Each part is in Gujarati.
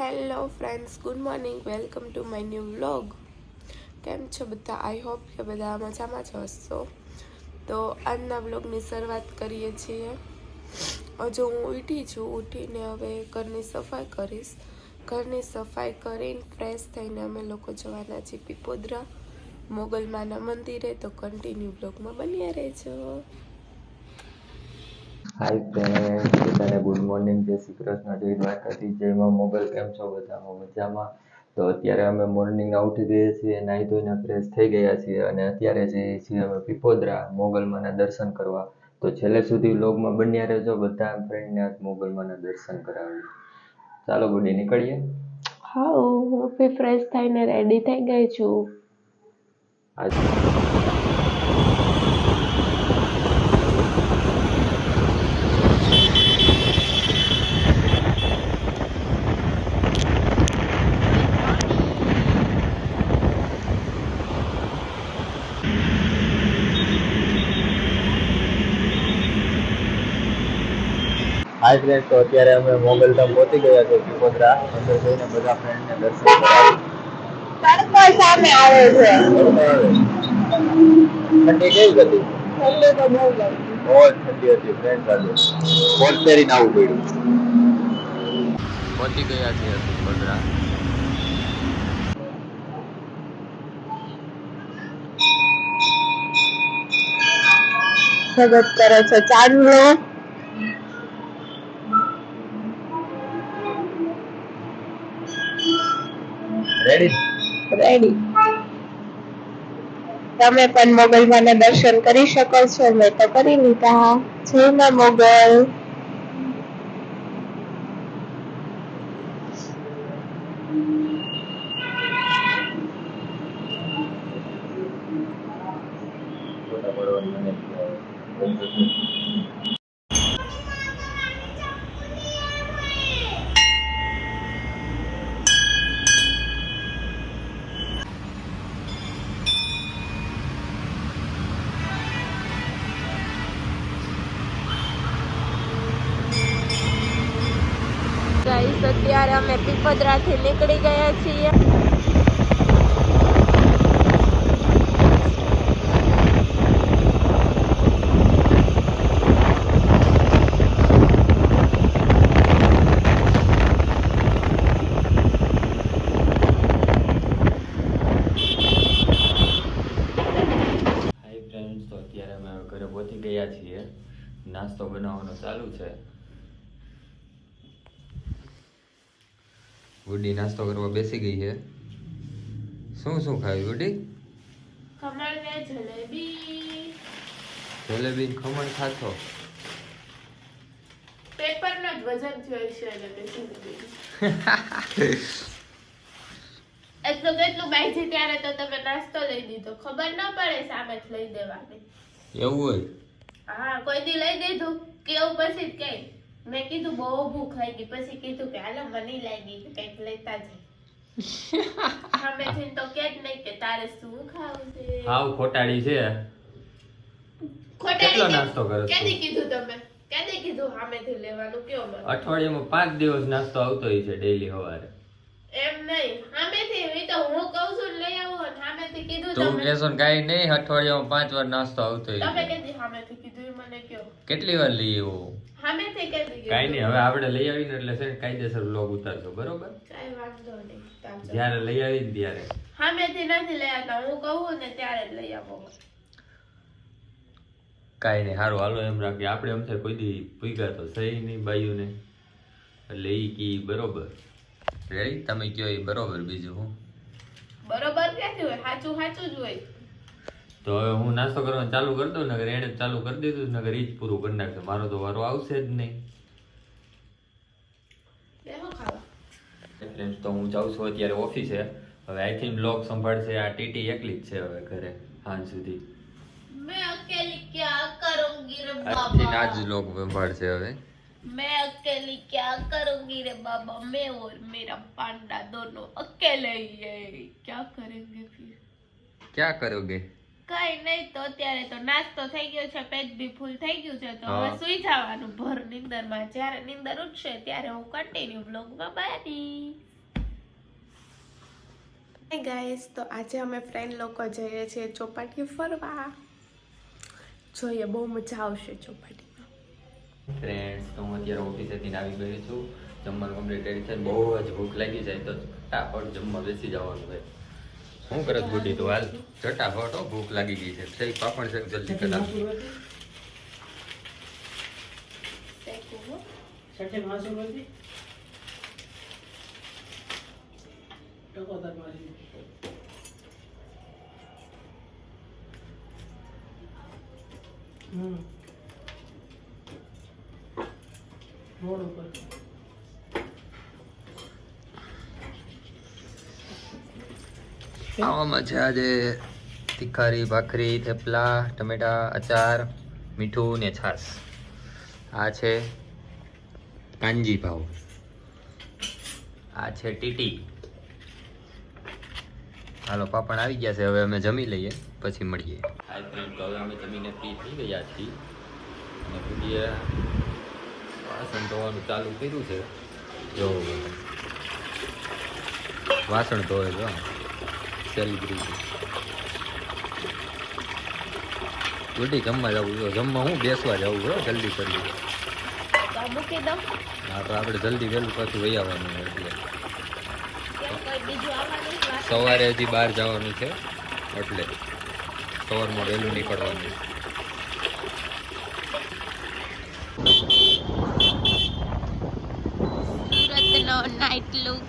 Hello friends good morning welcome to my new vlog કેમ છો બધા? આઈ હોપ કે બધા મજામાં જ હશો. તો આજના વ્લોગની શરૂઆત કરીએ છીએ. હજુ હું ઉઠી છું. ઉઠીને હવે ઘરની સફાઈ કરીશ. ઘરની સફાઈ કરીને ફ્રેશ થઈને અમે લોકો જવાના છીએ પીપોદરા. મોગલમાના મંદિરે. તો કન્ટિન્યુ બ્લોગમાં બન્યા રહેજો. હાય ફ્રેન્ડ બધાને ગુડ મોર્નિંગ જય શ્રી કૃષ્ણ જય દ્વારકાથી જયમાં મોગલ કેમ છો બધામાં મજામાં? તો અત્યારે અમે મોર્નિંગના ઉઠી ગયા છીએ નાહી ધોઈને ફ્રેશ થઈ ગયા છીએ અને અત્યારે જઈએ છીએ અમે પીપોદરા મોગલમાના દર્શન કરવા. તો છેલ્લે સુધી વ્લોગમાં બન્યા રહેજો બધા ફ્રેન્ડને આજ મોગલમાના દર્શન કરાવી ચાલો ગુડી નીકળીએ? હા હું ફ્રેશ થઈને રેડી થઈ ગઈ છું. આજ હાય ફ્રેન્ડ તો અત્યારે અમે મોગલધામ પહોંચી ગયા છે પીપોદરા અંદર જઈને બધા ફ્રેન્ડને દર્શન કરાવી. તડકો સામે આવે છે. ઠંડી કેવી હતી? ઠંડી તો બહુ ગઈ બહુ જ ઠંડી હતી ફ્રેન્ડ સાથે. કોટ પહેરીને આવવું પડ્યું. પહોંચી ગયા છીએ પીપોદરા સ્વાગત કરે છે. ચાંદલો રેડી રેડી તમે પણ મોગલ મોગલમાના દર્શન કરી શકો છો મેં તો કરી લીધા. જય માં મોગલ. Thank પાડવાની અત્યારે અમે પીપદરાથી નીકળી ગયા છીએ. અત્યારે અમે ઘરે પહોંચી ગયા છીએ. નાસ્તો બનાવવાનો ચાલુ છે. ગુડી નાસ્તો કરવા બેસી ગઈ છે. શું શું ખાવી ગુડી ખમણ ને જલેબી. જલેબી ખમણ ખાશો પેપર નો જ વજન થયો છે એટલે બેસી એટલું કેટલું બાઈ છે ત્યારે તો તમે નાસ્તો લઈ દીધો ખબર ન પડે સામે જ લઈ દેવાની. એવું હોય? હા કોઈ દી લઈ દીધું કેવું પછી જ કઈ. મેં કીધું બહુ ભૂખ લાગી પછી કીધું કે હાલો મને લાગી કંઈક લેતા જઈ સામેથી તો કે જ નહીં કે તારે શું ખાવું છે? હાવ ખોટાડી છે. ખોટાડી કેટલો નાસ્તો કરો છો? ક્યાંથી કીધું તમે? કેદી કીધું સામેથી લેવાનું? કયો મને અઠવાડિયામાં પાંચ દિવસ નાસ્તો આવતો હોય છે ડેઈલી સવારે. એમ નહીં. સામેથી એ તો હું કહું છું લઈ આવો અને સામેથી કીધું તું તમે. કહેશો ને કાંઈ નહીં અઠવાડિયામાં પાંચ વાર નાસ્તો આવતો હોય તમે છે. કેદી સામેથી કેટલી વાર લઈ કીધું કાંઈ નહીં હવે આપણે લઈ આવીને એટલે છે કાયદેસર બ્લોગ ઉતારજો બરોબર? કાઈ વાંધો નહીં જ્યારે લઈ આવીને ત્યારે. સામેથી નથી લઈ આવતા હું કહું ને ત્યારે જ લઈ આવો. કાઈ નહીં સારું હાલો એમ રાખીએ. આપણે એમ થાય કોઈ દી પૂગ્યા તો સહી નહીં બાયુને એટલે એ કી બરોબર. રેડી તમે કયો એ બરોબર બીજું હું? બરોબર ક્યાંથી હોય સાચું સાચું જ હોય. તો હવે હું નાસ્તો કરવાનું ચાલુ કરી દઉં નગર એણે જ ચાલુ કરી દીધું નગર ઈ જ પૂરું કરી નાખશે મારો તો વારો આવશે જ નહીં બેહો ખાવા ફ્રેન્ડ્સ તો હું જાઉં છું અત્યારે ઓફિસે હવે આઈ થિંક બ્લોગ સંભાળશે આ ટીટી એકલી જ છે હવે ઘરે સાંજ સુધી मैं अकेली क्या करूंगी रे આજથી बाबा આ જ બ્લોગ સંભાળશે હવે मैं अकेली क्या करूंगी रे बाबा मैं और मेरा पांडा दोनों अकेले ही है क्या करेंगे फिर ક્યાં કરોગે કઈ નહીં તો અત્યારે તો નાસ્તો થઈ ગયો છે પેટ બી ફૂલ થઈ ગયું છે તો હવે સુઈ જવાનું ભર નીંદરમાં. જ્યારે નિંદર ઉઠશે ત્યારે હું કન્ટિન્યુ બ્લોગમાં બની હાય ગાઈસ તો આજે અમે ફ્રેન્ડ લોકો જઈએ છીએ ચોપાટી ફરવા. જોઈએ બહુ મજા આવશે ચોપાટીમાં. ફ્રેન્ડ્સ તો હું અત્યારે ઓફિસેથી આવી ગયો છું. જમવાનું કમ્પ્લીટ કરી છે. બહુ જ ભૂખ લાગી જાય તો ફટાફટ જમવા બેસી જવાનું હોય હું કરત ગુડી તો હાલ. જટા હટો ભૂખ લાગી ગઈ છે. સહી પાપણ છે, જલ્દી કદા રોડ ઉપર. આવામાં છે. આજે તિખારી ભાખરી થેપલા ટમેટા અચાર મીઠું ને છાશ. આ છે કાંજી ભાવ. આ છે ટીટી. હાલો પાપણ આવી ગયા છે. હવે અમે જમી લઈએ પછી મળીએ. હાય ફ્રેન્ડ તો હવે અમે જમીને ફ્રી થઈ ગયા છીએ. અને બુડીએ વાસણ ધોવાનું ચાલુ કર્યું છે. જો વાસણ ધોવે જો સેલિબ્રિટી બુડી જમવા જવું જો જમવા હું બેસવા જવું હો જલ્દી કરી હા તો આપણે જલ્દી વહેલું પાછું વહી આવવાનું એટલે? સવારે હજી બહાર જવાનું છે એટલે સવારમાં વહેલું નીકળવાનું સુરતનો નાઇટ લુક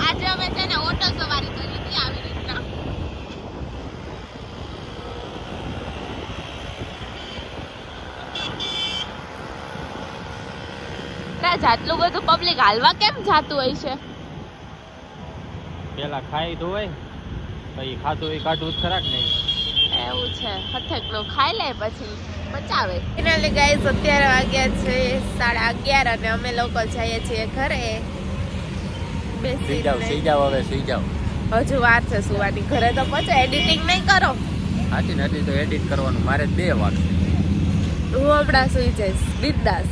આજે અમે છે ને ઓટો સવારી કરી હતી આવી રીતના આટલું બધું પબ્લિક હાલવા કેમ જાતું હોય છે? પેલા ખાઈ તો હોય પછી ખાતું હોય કાઢવું જ ખરાક નહીં? એવું છે. હથેકલો ખાઈ લે પછી પચાવે. ફાઇનલી ગાઈસ અત્યારે વાગ્યા છે સાડા અગિયાર અને અમે લોકો જઈએ છીએ ઘરે. બેસી જાવ સુઈ જાઓ હવે સુઈ જાઓ. હજુ વાર છે સુવાની. ઘરે તો પછી એડિટિંગ નહીં કરો. હાથી નથી તો એડિટ કરવાનું. મારે બે વાર હું હમણાં સુઈ જઈશ. બિંદાસ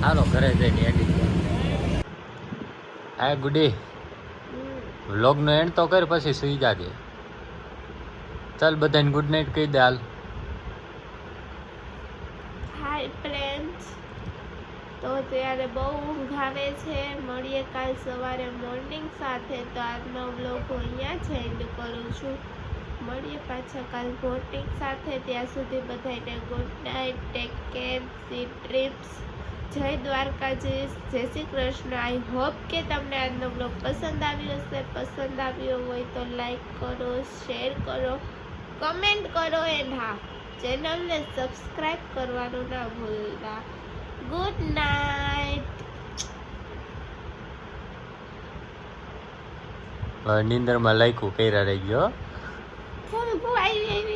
હાલો, ઘરે જઈને એડિટ હા ગુડી વ્લોગનો એન્ડ તો કર, પછી સુઈ જાજે. ચાલ, બધાને ગુડ નાઇટ કહી દે હાલ. હાય ફ્રેન્ડ્સ તો ત્યારે બહુ ઊંઘ છે. મળીએ કાલ સવારે મોર્નિંગ સાથે. તો આજનો વ્લોગ હું અહીંયા જ એન્ડ કરું છું. મળીએ પાછા કાલ મોર્નિંગ સાથે. ત્યાં સુધી બધાને good night take care sea trips જય દ્વારકાધીશ. જય શ્રી કૃષ્ણ. આઈ હોપ કે તમને આજનો બ્લોગ પસંદ આવ્યો હશે. પસંદ આવ્યો હોય તો લાઈક કરો શેર કરો કમેન્ટ કરો એન્ડ હા ચેનલને સબસ્ક્રાઈબ કરવાનું ના ભૂલતા ગુડ નાઇટ નીંદરમાં લાયકું કર્યા રહી ગયો થોડું આવી